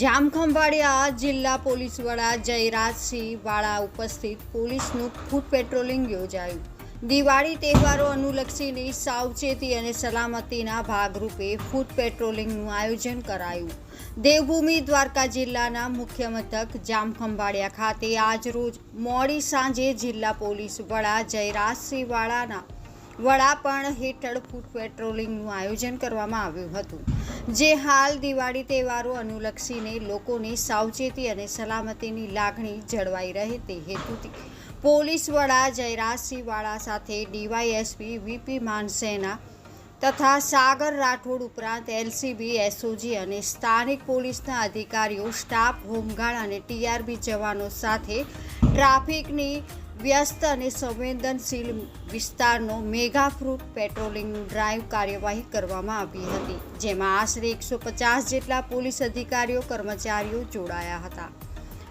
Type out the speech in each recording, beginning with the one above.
જામખંભાળિયા જિલ્લા પોલીસ વડા જયરાજસિંહ વાળા ઉપસ્થિત પોલીસનું ફૂટ પેટ્રોલિંગ યોજાયું. દિવાળી તહેવારો અનુલક્ષીને સાવચેતી અને સલામતીના ભાગરૂપે ફૂટ પેટ્રોલિંગનું આયોજન કરાયું. દેવભૂમિ દ્વારકા જિલ્લાના મુખ્ય મથક જામખંભાળિયા ખાતે આજરોજ મોડી સાંજે જિલ્લા પોલીસ વડા જયરાજસિંહ વાળાના વડાપણ હેઠળ ફૂટ પેટ્રોલિંગનું આયોજન કરવામાં આવ્યું હતું. જે હાલ દિવાળી તહેવારો અનુલક્ષીને લોકોની સાવચેતી અને સલામતીની લાગણી જળવાઈ રહે તે હેતુથી પોલીસ વડા જયરાજસિંહવાળા સાથે ડીવાયએસપી વીપી માનસેના તથા સાગર રાઠોડ ઉપરાંત એલસીબી, એસઓજી અને સ્થાનિક પોલીસના અધિકારીઓ, સ્ટાફ, હોમગાર્ડ અને ટીઆરબી જવાનો સાથે ટ્રાફિકની વ્યસ્ત અને સંવેદનશીલ વિસ્તારનો મેગાફ્રૂટ પેટ્રોલિંગનું ડ્રાઈવ કાર્યવાહી કરવામાં આવી હતી, જેમાં આશરે એકસો પચાસ જેટલા પોલીસ અધિકારીઓ, કર્મચારીઓ જોડાયા હતા.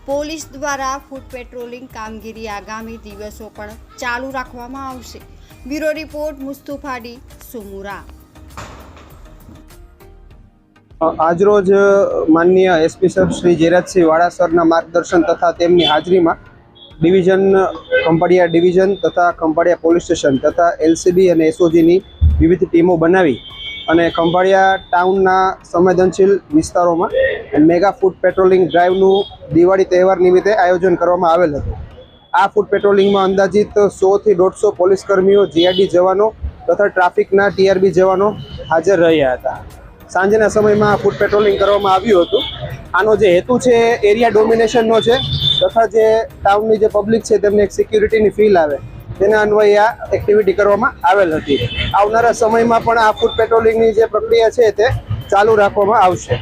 પોલીસ દ્વારા ફૂટ પેટ્રોલિંગ કામગીરી આગામી દિવસો પણ ચાલુ રાખવામાં આવશે. બ્યુરો રિપોર્ટ, મુસ્તુફાડી, સુમુરા. આજરોજ માનનીય એસપી સર શ્રી જયરાજસિંહ વાળા સરના માર્ગદર્શન તથા તેમની હાજરીમાં ડિવિઝન ખંભાળિયા ડિવિઝન તથા ખંભાળિયા પોલીસ સ્ટેશન તથા એલસીબી અને એસઓજીની વિવિધ ટીમો બનાવી અને ખંભાળિયા ટાઉનના સંવેદનશીલ વિસ્તારોમાં મેગા ફૂડ પેટ્રોલિંગ ડ્રાઈવનું દિવાળી તહેવાર નિમિત્તે આયોજન કરવામાં આવેલ હતું. આ ફૂડ પેટ્રોલિંગમાં અંદાજિત સોથી દોઢસો પોલીસ કર્મીઓ, જીઆરડી જવાનો તથા ટ્રાફિકના ટીઆરબી જવાનો હાજર રહ્યા હતા. સાંજના સમયમાં ફૂડ પેટ્રોલિંગ કરવામાં આવ્યું હતું. આનો જે હેતુ છે, એરિયા ડોમિનેશનનો છે, તથા જે ટાઉનની જે પબ્લિક છે, તેમને એક સિક્યુરિટીની ફીલ આવે. તેના અન્વયે આ એક્ટિવિટી કરવામાં આવેલ હતી. આવનારા સમયમાં પણ આ ફૂડ પેટ્રોલિંગની જે પ્રક્રિયા છે, તે ચાલુ રાખવામાં આવશે.